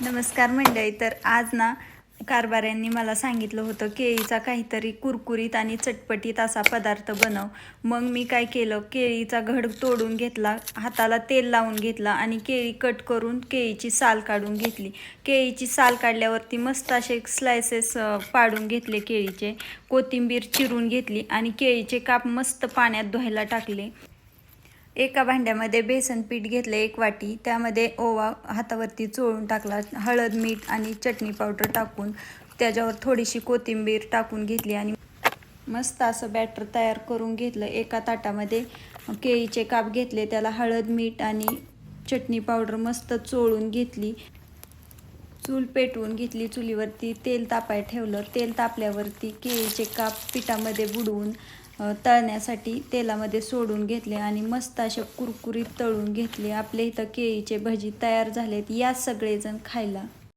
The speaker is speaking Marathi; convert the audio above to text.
नमस्कार मंडळी. तर आज ना कारभाऱ्यांनी मला सांगितलं होतं केळीचा काहीतरी कुरकुरीत आणि चटपटीत असा पदार्थ बनव. मग मी काय केलं? केळीचा घड तोडून घेतला हाताला तेल लावून घेतला आणि केळी कट करून केळीची साल काढून घेतली. केळीची साल काढल्यावरती मस्त असे स्लायसेस पाडून घेतले केळीचे. कोथिंबीर चिरून घेतली आणि केळीचे काप मस्त पाण्यात धुवायला टाकले. एका भांड्यामध्ये बेसन पीठ घेतलं एक वाटी. त्यामध्ये ओवा हातावरती चोळून टाकला. हळद मीठ आणि चटणी पावडर टाकून त्याच्यावर थोडीशी कोथिंबीर टाकून घेतली आणि मस्त असं बॅटर तयार करून घेतलं. एका ताटामध्ये केळीचे काप घेतले. त्याला हळद मीठ आणि चटणी पावडर मस्त चोळून घेतली. चूल पेटवून घेतली चुलीवरती तेल तापाय ठेवलं तेल तापल्यावरती केळीचे काप पिठामध्ये बुडवून तळण्यासाठी तेलामध्ये सोडून घेतले आणि मस्त असे कुरकुरीत तळून घेतले. आपल्या इथं केळीचे भजी तयार झालेत. या सगळेजण खायला.